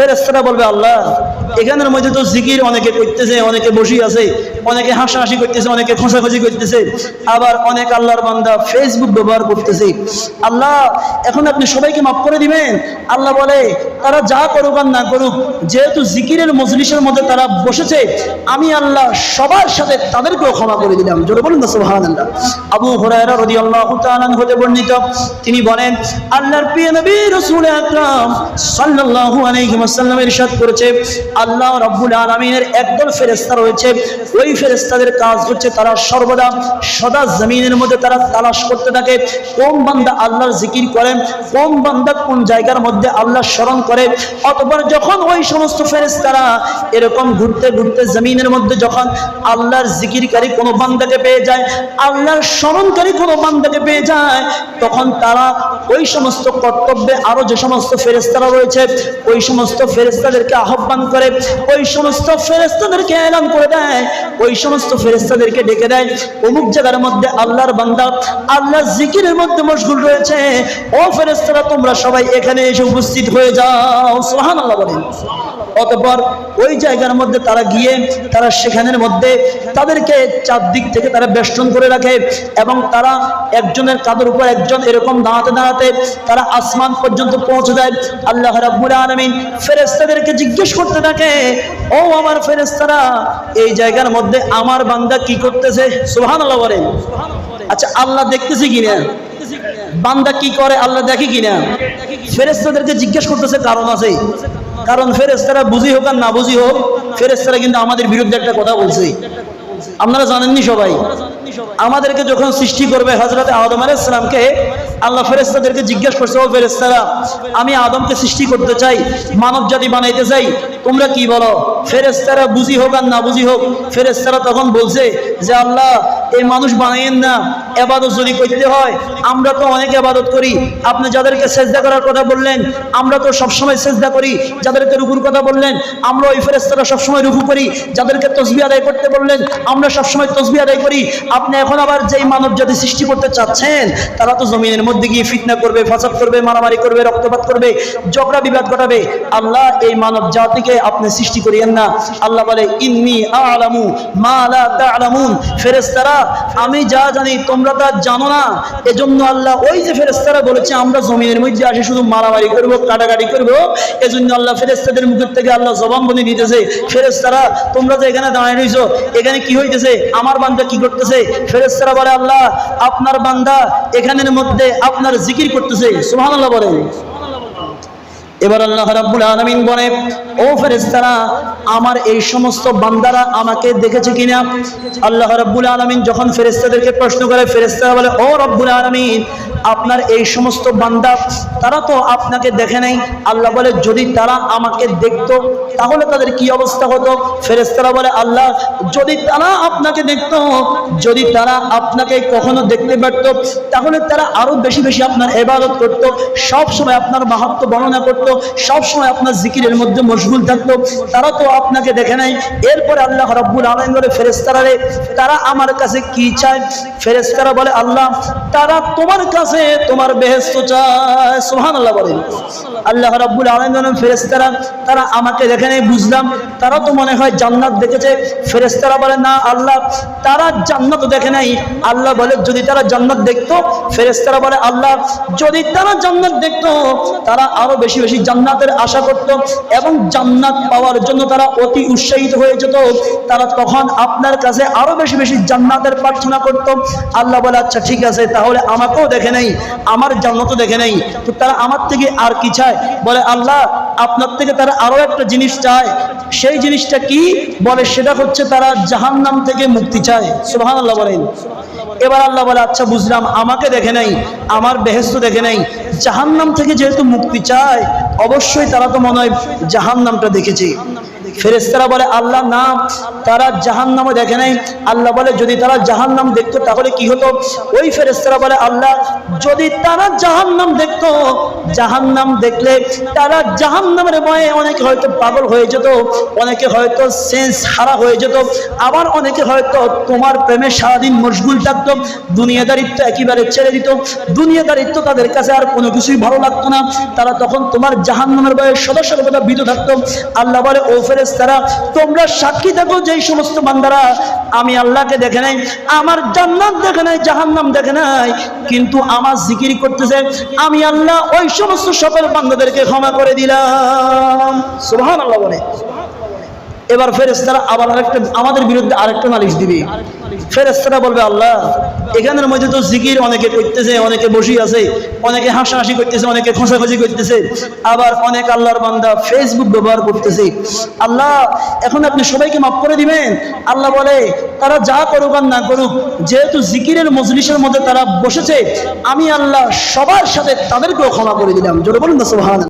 ফেরেস্তারা বলবে আল্লাহ এখানের মধ্যে তো জিকির অনেকে করতেছে অনেকে বসি আছে। অনেকে হাসাহাসি করতেছে, অনেকে খোঁসাখুঁজি করতেছে, আবার অনেক আল্লাহর বান্দা ফেসবুক ব্যবহার করতেছে। আল্লাহ, এখন আপনি সবাইকে মাফ করে দিবেন। আল্লাহ বলে, তারা যা করুক আর না করুক, যেহেতু জিকিরের মজলিসের মধ্যে তারা বসেছে, আমি আল্লাহ সবার সাথে তাদেরকেও ক্ষমা করে দিলাম। জোরে বলুন না, সুবহানাল্লাহ। আবু হুরায়রা রাদিয়াল্লাহু তাআলা হতে বর্ণিত, তিনি বলেন, আল্লাহর প্রিয় নবী রাসূল আকরাম সাল্লাল্লাহু আলাইহি ওয়াসাল্লাম ইরশাদ করেছে, আল্লাহ রাব্বুল আলামিনের একদল ফেরেশতা রয়েছে, ওই ফেরেশতাদের কাজ হচ্ছে তারা সর্বদা সদা জমিনের মধ্যে তারা তালাশ করতে থাকে। কোন বান্দা আল্লাহর জিকির করেন কোন বান্দা কোন জায়গার মধ্যে আল্লাহ স্মরণ করে, অতঃপর যখন ওই সমস্ত ফেরেশতারা এরকম ঘুরতে ঘুরতে জমিনের মধ্যে যখন আল্লাহর জিকিরকারী কোনো বান্দাকে পেয়ে যায়, আল্লাহর স্মরণকারী কোনো বান্দাকে পেয়ে যায়, তখন তারা ওই সমস্ত কর্তব্যে আরও যে সমস্ত ফেরেস্তারা রয়েছে, ওই সমস্ত ফেরেস্তাদেরকে আহ্বান করে, ওই সমস্ত ফেরেস্তাদেরকে এলান করে দেয়। ওই সমস্ত ফেরেস্তাদেরকে ডেকে দেয়। অমুক জায়গার মধ্যে আল্লাহর বান্দা আল্লাহ জিকিরের মধ্যে মশগুল রয়েছে। ও ফেরেস্তারা তোমরা সবাই এখানে এসে উপস্থিত হয়ে যাও। সোহান আল্লাহ বলেন। অতঃপর ওই জায়গার মধ্যে তারা গিয়ে, তারা সেখানের মধ্যে তাদেরকে চারদিক থেকে তারা বেষ্টন করে রাখে এবং তারা একজনের কাদের উপর একজন এরকম দাঁড়াতে দাঁড়াতে তারা আসমান পর্যন্ত পৌঁছে দেয় আল্লাহ রাব্বুল আলামিন ফেরেশতাদেরকে জিজ্ঞেস করতে থাকে, ও আমার ফেরেশতারা, এই জায়গার মধ্যে আমার বান্দা কি করতেছে? সুবহানাল্লাহ বলেন আচ্ছা আল্লাহ দেখতেছে কিনা? বান্দা কি করে, আল্লাহ দেখে কিনা? ফেরেশতাদেরকে জিজ্ঞেস করতেছে, কারণ আছে? কারণ ফেরেস্তারা বুঝি হোক আর না বুঝি হোক ফেরেস্তারা কিন্তু আমাদের বিরুদ্ধে একটা কথা বলছে। আপনারা জানেননি সবাই? আমাদেরকে যখন সৃষ্টি করবে হজরত আদম আলাইসালামকে আল্লাহ ফেরেস্তাদেরকে জিজ্ঞেস করছে, ও ফেরেস্তারা আমি আদমকে সৃষ্টি করতে চাই মানব জাতি বানাইতে চাই তোমরা কি বলো? ফেরেস্তারা বুঝি হোক আর না বুঝি হোক ফেরেস্তারা তখন বলছে যে, আল্লাহ, এই মানুষ বানাইয়েন না। এবাদত যদি করতে হয়, আমরা তো অনেক এবাদত করি। আপনি যাদেরকে সেজদা করার কথা বললেন, আমরা তো সবসময় সেজদা করি। যাদেরকে রুকুর কথা বললেন, আমরা ওই ফেরেস্তারা সবসময় রুকু করি। যাদেরকে তসবি আদায় করতে বললেন, আমরা সবসময় তসবি আদায় করি। আপনি এখন আবার যেই মানব জাতি সৃষ্টি করতে চাচ্ছেন, তারা তো জমিনের মধ্যে গিয়ে ফিতনা করবে, ফাসাদ করবে, মারামারি করবে, রক্তপাত করবে, ঝগড়া বিবাদ ঘটাবে। আল্লাহ, এই মানব জাতিকে আপনি সৃষ্টি করিয়েন না। আল্লাহ বলে, ইন্নি আলামু মা তা'লামুন। ফেরেশতারা, আমি যা জানি তোমরা তা জানো না। এজন্য আল্লাহ ওই যে ফেরেশতারা বলেছে, আমরা জমিনের মধ্যে আসি শুধু মারামারি করব, কাটাকাটি করব। এজন্য আল্লাহ ফেরেশতাদের মুখের থেকে আল্লাহ জবানবন্দি দিতেছে। ফেরেশতারা, তোমরা যে এখানে দাঁড়িয়ে রইছো, এখানে কি হইতেছে? আমার বান্দা কি করতেছে? ফেরেশতারা বলে, আল্লাহ, আপনার বান্দা এখানের মধ্যে আপনার জিকির করতেছে। সুবহানাল্লাহ বলেন। এবার আল্লাহ রাব্বুল আলামিন বলে, ও ফেরেশতারা, আমার এই সমস্ত বান্দারা আমাকে দেখেছে কিনা? আল্লাহ রাব্বুল আলামিন যখন ফেরেশতাদেরকে প্রশ্ন করে, ফেরেশতারা বলে, ও রব্বুল আলামিন, আপনার এই সমস্ত বান্দা, তারা তো আপনাকে দেখে নাই? আল্লাহ বলে, যদি তারা আমাকে দেখতো, তাহলে তাদের কি অবস্থা হতো? ফেরেশতারা বলে, আল্লাহ, যদি তারা আপনাকে দেখতো, যদি তারা আপনাকে কখনো দেখতে পারত, তাহলে তারা আরও বেশি বেশি আপনার ইবাদত করত সব সময় আপনার মাহাত্ম বর্ণনা করত সব সময় আপনার জিকিরের মধ্যে মশগুল থাকতো তারা তো আপনাকে দেখে নাই। এরপরে আল্লাহ রব্বুল আলম বলে ফেরেস্তারা রে, তারা আমার কাছে কি চায়? ফেরেস্তারা বলে, আল্লাহ, তারা তোমার কাছে তোমার বেহেস্ত চায়। সোহান আল্লাহ বলেন। আল্লাহ রব্বুল আলম ফেরেস্তারা তারা আমাকে দেখে নাই, বুঝলাম। তারা তো মনে হয় জান্নাত দেখেছে। ফেরেস্তারা বলে, না, আল্লাহ, তারা জান্নাত দেখে নাই। আল্লাহ বলে, যদি তারা জান্নাত দেখতো ফেরেস্তারা বলে, আল্লাহ, যদি তারা জান্নাত দেখতো, তারা আরও বেশি বেশি জান্নাতের আশা করত এবং জান্নাত পাওয়ার জন্য তারা অতি উৎসাহিত হয়ে যেত। তারা তখন আপনার কাছে আরও বেশি বেশি জান্নাতের প্রার্থনা করত। আল্লাহ বলে আচ্ছা ঠিক আছে, তাহলে আমাকেও দেখে নেই, আমার জান্নাতও দেখে নেই। তো তারা আমার থেকে আর কি চায়? বলে, আল্লাহ, আপনার থেকে তারা আরও একটা জিনিস চায়। সেই জিনিসটা কি? বলে, সেটা হচ্ছে তারা জাহান্নাম থেকে মুক্তি চায়। সুবহানাল্লাহ বলেন। এবার আল্লাহ বলে আচ্ছা বুঝলাম, আমাকে দেখে নাই, আমার বেহেস্ত দেখে নাই। জাহান্নাম থেকে যেহেতু মুক্তি চায় অবশ্যই তারা তো মনে হয় জাহান নামটা দেখেছে। ফেরেস্তারা বলে, আল্লাহ, না, তারা জাহান নামও দেখে নাই। আল্লাহ বলে, যদি তারা জাহান নাম দেখতো, তাহলে কি হতো? ওই ফেরেস্তারা বলে, আল্লাহ, যদি তারা জাহান নাম দেখতো জাহান্নাম দেখলে তারা জাহান্নামের ভয়ে অনেকে হয়তো পাগল হয়ে যেত, অনেকে হয়তো সেন্স হারা হয়ে যেত, আবার অনেকে হয়তো তোমার প্রেমে সারাদিন মশগুল থাকতো, দুনিয়াদারিত্ব একেবারে ছেড়ে দিত, দুনিয়াদারিত্ব তাদের কাছে আর কোনো কিছুই ভালো লাগতো না। তারা তখন তোমার জাহান্নামের ভয়ে সদস্যের কথা ভীত থাকতো। আল্লাহ বলে, ও ফেরেস তারা তোমরা সাক্ষী থাকো যেই সমস্ত বান্দারা, আমি আল্লাহকে দেখে নাই, আমার জান্নাত দেখে নাই, জাহান্নাম দেখে নাই, কিন্তু আমার জিকির করতেছে, আমি আল্লাহ ওই সমস্ত সকল বান্ধবদেরকে ক্ষমা করে দিলাম। সুহান আল্লাহ বলে। এবার ফেরেস্তারা আবার আরেকটা আমাদের বিরুদ্ধে আরেকটা নালিশ দিবে। ফেরেস্তারা বলবে, আল্লাহ, এখানের মধ্যে তো জিকির অনেকে করতেছে, অনেকে বসি আছে, অনেকে হাসাহাসি করতেছে, অনেকে খোঁসাখুঁজি করতেছে, আবার অনেক আল্লাহর বান্দা ফেসবুক ব্যবহার করতেছে। আল্লাহ, এখন আপনি সবাইকে মাফ করে দিবেন। আল্লাহ বলে, তারা যা করুক আর না করুক, যেহেতু জিকিরের মজলিসের মধ্যে তারা বসেছে, আমি আল্লাহ সবার সাথে তাদেরকেও ক্ষমা করে দিলাম। জোরে বলুন না, সুবহানাল্লাহ।